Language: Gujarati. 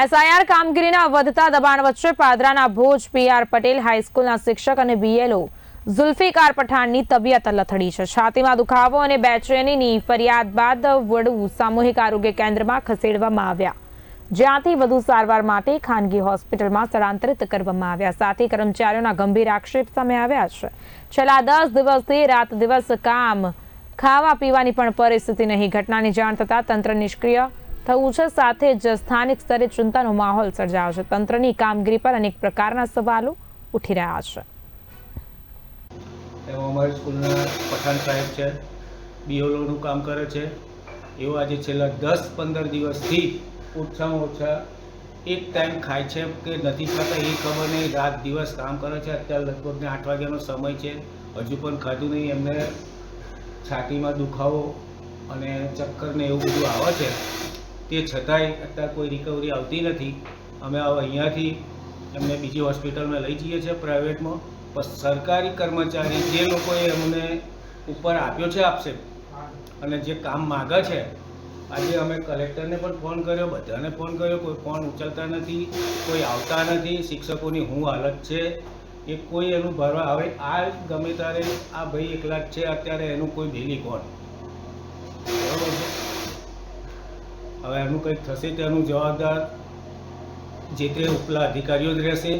એસઆઈઆર કામગીરીના વધતા દબાણ વચ્ચે પાદરાના ભોજ પીઆર પટેલ હાઈસ્કૂલના શિક્ષક અને બીએલઓ ઝુલ્ફિકાર પઠાણની તબિયત લથડી છે. છાતીમાં દુખાવો અને બેચેનીની ફરિયાદ બાદ વડુ સામૂહિક આરોગ્ય કેન્દ્રમાં ખસેડવામાં આવ્યા. જ્યાંથી વધુ સારવાર માટે ખાનગી હોસ્પિટલમાં સ્થળાંતરિત કરવામાં આવ્યા. સાથે કર્મચારીઓના ગંભીર આક્ષેપ સામે આવ્યા છે. છેલ્લા દસ દિવસથી રાત દિવસ કામ, ખાવા પીવાની પણ પરિસ્થિતિ નહીં. ઘટનાની જાણ થતાં તંત્ર નિષ્ક્રિય થયું છે. સાથે જ સ્થાનિક સ્તરે ચિંતાનો માહોલ સર્જાયો છે. તંત્રની કામગીરી પર અનેક પ્રકારના સવાલો ઉઠી રહ્યા છે. એમાં અમારી સ્કૂલના પઠાણ સાહેબ છે. બીઓલોનું કામ કરે છે. એવો આજે છેલ્લા દસ પંદર દિવસથી ઓછામાં ઓછા એક ટાઈમ ખાય છે કે નથી ખાતા એ ખબર નહીં. રાત દિવસ કામ કરે છે. અત્યારે લગભગ આઠ વાગ્યાનો સમય છે. હજુ પણ ખાધું નહીં. એમને છાતીમાં દુખાવો અને ચક્કર ને એવું બધું આવે છે. તે છતાંય અત્યારે કોઈ રિકવરી આવતી નથી. અમે અહીંયાથી એમને બીજી હોસ્પિટલમાં લઈ જઈએ છીએ પ્રાઇવેટમાં. પણ સરકારી કર્મચારી જે લોકોએ અમને ઉપર આપ્યો છે આપશે અને જે કામ માગે છે, આજે અમે કલેક્ટરને પણ ફોન કર્યો, બધાને ફોન કર્યો, કોઈ ફોન ઉચલતા નથી, કોઈ આવતા નથી, શિક્ષકોની શું હાલત છે, એ કોઈ એનું ભરવા હવે આ ગમે ત્યારે આ ભાઈ એકલા જ છે, અત્યારે એનું કોઈ ભેલી કોણ? બરાબર છે? હવે એનું કંઈક થશે તેનું જવાબદાર જે તે ઉપલા અધિકારીઓ જ રહેશે.